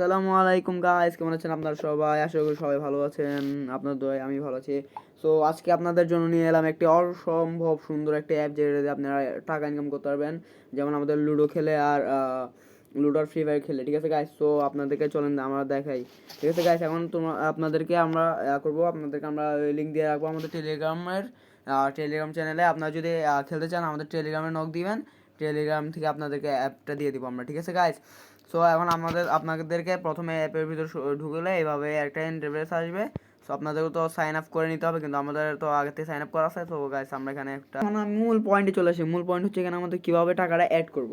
আসসালামু আলাইকুম গাইস কেমন আছেন আপনারা সবাই? আশা করি সবাই ভালো আছেন। আপনার দোয়ায় আমি ভালো আছি। সো আজকে আপনাদের জন্য নিয়ে এলাম একটি অসম্ভব সুন্দর একটি অ্যাপ যেটা দিয়ে আপনারা টাকা ইনকাম করতে পারবেন। যেমন আমাদের লুডো খেলে আর লুডোর ফ্রি ফায়ার খেলে, ঠিক আছে গাইস সো আপনাদেরকে চলেন, আমরা দেখাই। ঠিক আছে গাইস এখন তোমার আপনাদেরকে আমরা করব। আপনাদেরকে আমরা লিঙ্ক দিয়ে রাখব আমাদের টেলিগ্রামের টেলিগ্রাম চ্যানেলে আপনারা যদি খেলতে চান, আমাদের টেলিগ্রামে নক দিবেন। টেলিগ্রাম থেকে আপনাদেরকে অ্যাপটা দিয়ে দিব আমরা, ঠিক আছে গাইস সো এখন আমাদের, আপনাদেরকে প্রথমে অ্যাপের ভিতর ঢুকলে এইভাবে একটা ইন্টারভেস আসবে। সো আপনাদেরকে তো সাইন আপ করে নিতে হবে, কিন্তু আমাদের তো আগে থেকে সাইন আপ করা আছে। তো গাইস আমরা এখানে একটা এখন মূল পয়েন্টে চলে আসি। মূল পয়েন্ট হচ্ছে এখানে আমাদের কীভাবে টাকাটা অ্যাড করব।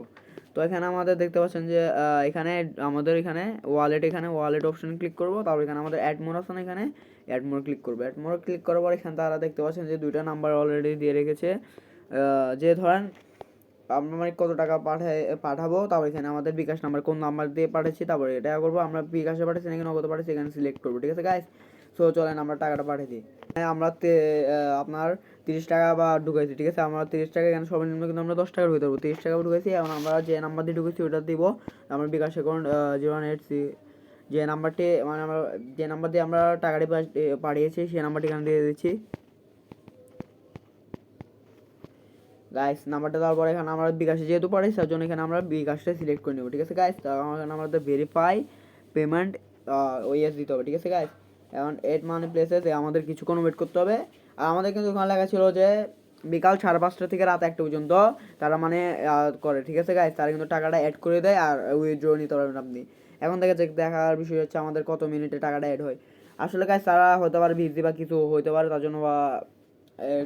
তো এখানে আমাদের দেখতে পাচ্ছেন যে এখানে আমাদের এখানে ওয়ালেট এখানে ওয়ালেট অপশন ক্লিক করব। তারপর এখানে আমাদের অ্যাড মোর অপশন এখানে? অ্যাড মোর ক্লিক করব। অ্যাড মোর ক্লিক করার পর এখানে তারা দেখতে পাচ্ছেন যে দুইটা নাম্বার অলরেডি দিয়ে রেখেছে। যে ধরেন আমরা মানে কত টাকা পাঠাই পাঠাবো তারপর এখানে আমাদের বিকাশ নাম্বার কোন নাম্বার দিয়ে পাঠাচ্ছি তারপরে এটা করব আমরা বিকাশে পাঠাচ্ছি নাকি নগদ পাঠাচ্ছি এখানে সিলেক্ট করব ঠিক আছে গাইস সো চলেন আমরা টাকাটা পাঠিয়ে দিই। হ্যাঁ, আমরা আপনার তিরিশ টাকা বা ঢুকাইছি ঠিক আছে? আমরা তিরিশ টাকা এখানে সর্বনিম্ন কিন্তু আমরা দশ টাকা ঢুকাতে পারব তিরিশ টাকা ঢুকাইছি এখন আমরা যে নাম্বার দিয়ে ঢুকেছি ওটা দিব আমার bKash account zero one eight C যে নাম্বারটি মানে আমরা যে নাম্বার দিয়ে আমরা টাকাটি পাঠিয়েছি সেই নাম্বারটি এখানে দিয়ে দিচ্ছি। গাইস নাম্বারটা দেওয়ার পরে এখানে আমরা বিকাশে যেহেতু পাঠাই তার জন্য এখানে আমরা বিকাশটা সিলেক্ট করে নেব, ঠিক আছে গাইস তো এখানে আমাদের ভেরিফাই পেমেন্ট ওইএস দিতে হবে, ঠিক আছে গাইস এখন এইট মানি প্লেসেস আমাদের কিছুক্ষণ ওয়েট করতে হবে। আর আমাদের কিন্তু ওখানে লেখা ছিল যে বিকাল সাড়ে পাঁচটা থেকে রাত একটা পর্যন্ত তারা মানে করে, ঠিক আছে গাইস তারা কিন্তু টাকাটা অ্যাড করে দেয় আর উইথড্র নিতে পারবেন আপনি। এখন থেকে যে দেখার বিষয় হচ্ছে আমাদের কত মিনিটে টাকাটা অ্যাড হয়। আসলে গাইস তারা হতে পারে বিজি বা কিছু হতে পারে, তার জন্য বা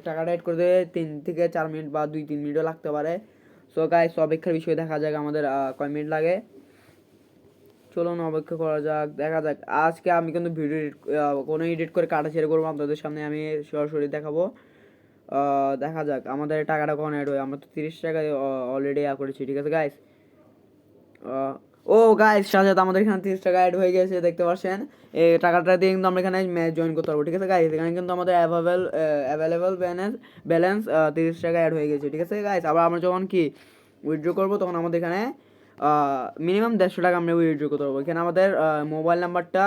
টাকাটা অ্যাড করতে তিন থেকে চার মিনিট বা দুই, তিন মিনিটও লাগতে পারে। সো গাইস অপেক্ষার বিষয়ে দেখা যাক আমাদের কয় মিনিট লাগে। চলুন, অপেক্ষা করা যাক, দেখা যাক। আজকে আমি কিন্তু ভিডিও এডিট কোনো এডিট করে কাটা ছেড়ে করব, আপনাদের সামনে আমি সরাসরি দেখাবো। দেখা যাক, আমাদের টাকাটা কখন অ্যাড হয়? আমরা তো তিরিশ টাকায় অলরেডি ইয়া করেছি, ঠিক আছে গাইস ও সাথে সাথে আমাদের এখানে তিরিশ টাকা অ্যাড হয়ে গেছে, দেখতে পাচ্ছেন এই টাকাটা দিয়ে কিন্তু আমরা এখানে ম্যাচ জয়েন করতে পারব, ঠিক আছে গাইস এখানে কিন্তু আমাদের অ্যাভেলেবল অ্যাভেলেবল ব্যালেন্স ব্যালেন্স তিরিশ টাকা অ্যাড হয়ে গেছে, ঠিক আছে গাইস আবার আমরা যখন কি উইথড্র করব, তখন আমাদের এখানে মিনিমাম দেড়শো টাকা আমরা উইথড্র করতে পারব। এখানে আমাদের মোবাইল নাম্বারটা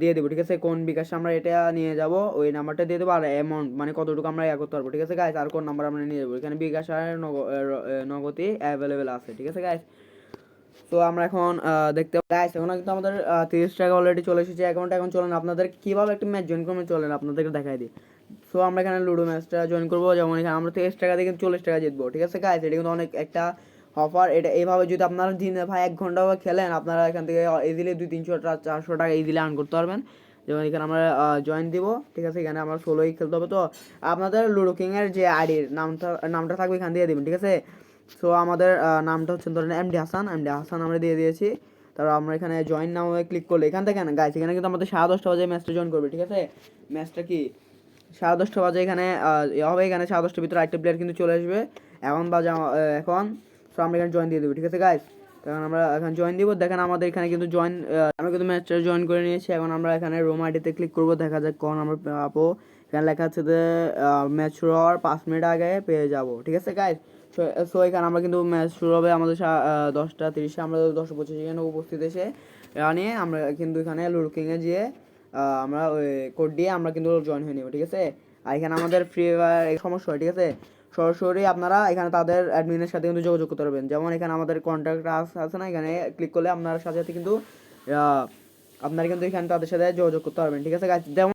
দিয়ে দেবো, ঠিক আছে? কোন বিকাশে আমরা এটা নিয়ে যাব, ওই নাম্বারটা দিয়ে দেবো, আর অ্যামাউন্ট মানে কতটুকু আমরা ইয়া করতে পারব, ঠিক আছে গাইস আর কোন নাম্বার আমরা নিয়ে যাব? এখানে বিকাশ আর নগদই অ্যাভেলেবেল আছে, ঠিক আছে গাইস তো আমরা এখন দেখতে গাইস এখন কিন্তু আমাদের তিরিশ টাকা অলরেডি চলে এসেছে। অ্যাকাউন্ট এখন চলেন, আপনাদের কীভাবে একটা ম্যাচ জয়েন করবেন চলেন, আপনাদেরকে দেখাই দিই। সো আমরা এখানে লুডো ম্যাচটা জয়েন করব। যেমন এখানে আমরা তিরিশ টাকা দিয়ে কিন্তু চল্লিশ টাকা জিতবো, ঠিক আছে গাইস এটা কিন্তু অনেক একটা অফার এটা এইভাবে যদি আপনারা দিনে ভাই এক ঘণ্টা খেলেন, আপনারা এখান থেকে ইজিলি দুই, তিনশো চারশো টাকা ইজিলি আর্ন করতে পারবেন। যেমন এখানে আমরা জয়েন দিব, ঠিক আছে? এখানে আমরা ষোলোই খেলতে হবে, তো আপনাদের লুডো কিংয়ের যে আইডির নামটা নামটা থাকবে এখান দিয়ে দিবেন, ঠিক আছে? সো আমাদের নামটা হচ্ছে ধরেন এমডি হাসান এমডি হাসান আমরা দিয়ে দিয়েছি। তারপর আমরা এখানে জয়েন নামে ক্লিক করলে, এখান থেকে গাইস এখানে কিন্তু আমাদের সাড়ে দশটা বাজে ম্যাচটা জয়েন করবে, ঠিক আছে? ম্যাচটা কি? সাড়ে দশটা বাজে এখানে হবে এখানে সাড়ে দশটার ভিতরে একটা প্লেয়ার কিন্তু চলে আসবে। এখন বাজে এখন। সো আমরা এখানে জয়েন দিয়ে দেবো, ঠিক আছে গাইস তখন আমরা এখন জয়েন দিব, দেখেন আমাদের এখানে কিন্তু জয়েন আমরা কিন্তু ম্যাচটা জয়েন করে নিয়েছি। এখন আমরা এখানে রোম আইডিতে ক্লিক করব, দেখা যাক কখন আমরা পাবো। এখানে লেখা আছে যে ম্যাচ হওয়ার পাঁচ মিনিট আগে পেয়ে যাব, ঠিক আছে গাইস সো এখানে আমরা কিন্তু ম্যাচ শুরু হবে আমাদের দশটা তিরিশে, আমরা দশটা পঁচিশে এখানে উপস্থিত এসে নিয়ে আমরা কিন্তু এখানে লুকিংয়ে গিয়ে আমরা ওই কোড দিয়ে আমরা কিন্তু জয়েন হয়ে নেব, ঠিক আছে? আর এখানে আমাদের ফ্রি ফায়ার সমস্যা হয়, ঠিক আছে? সরাসরি আপনারা এখানে তাদের অ্যাডমিনের সাথে কিন্তু যোগাযোগ করতে পারবেন। যেমন এখানে আমাদের কন্ট্যাক্ট আছে না, এখানে ক্লিক করলে আপনার সাথে সাথে কিন্তু আপনারা কিন্তু এখানে তাদের সাথে যোগাযোগ করতে পারবেন, ঠিক আছে যেমন